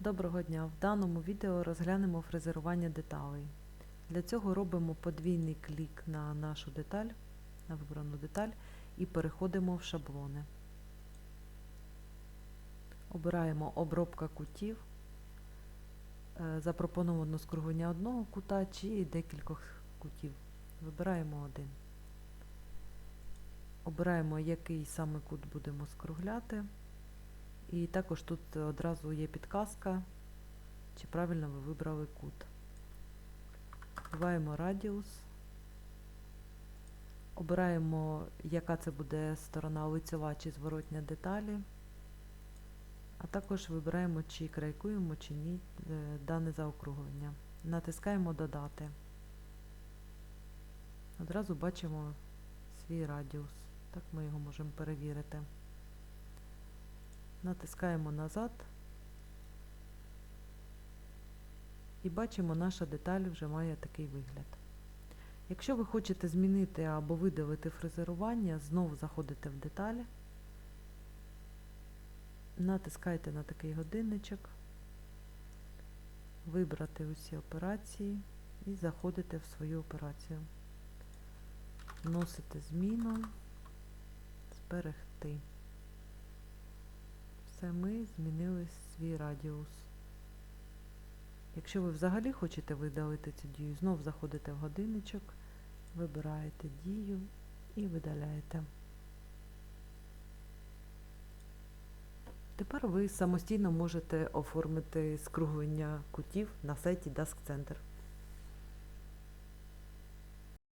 Доброго дня! В даному відео розглянемо фрезерування деталей. Для цього робимо подвійний клік на нашу деталь, на вибрану деталь і переходимо в шаблони. Обираємо обробка кутів, Е, запропоновано скруглення одного кута чи декількох кутів. Вибираємо один. Обираємо, який саме кут будемо скругляти. І також тут одразу є підказка, чи правильно ви вибрали кут. Вбиваємо радіус. Обираємо, яка це буде сторона лицьова чи зворотня деталі. А також вибираємо, чи крайкуємо, чи ні е, дане заокруглення. Натискаємо Додати. Одразу бачимо свій радіус. Так ми його можемо перевірити. Натискаємо назад і бачимо, наша деталь вже має такий вигляд. Якщо ви хочете змінити або видалити фрезерування, знову заходите в деталі, натискаєте на такий годинничок, вибрати усі операції і заходите в свою операцію. Вносите зміну, зберегти. Все, ми змінили свій радіус. Якщо ви взагалі хочете видалити цю дію, знов заходите в годинничок, вибираєте дію і видаляєте. Тепер ви самостійно можете оформити скруглення кутів на сайті Dask Center.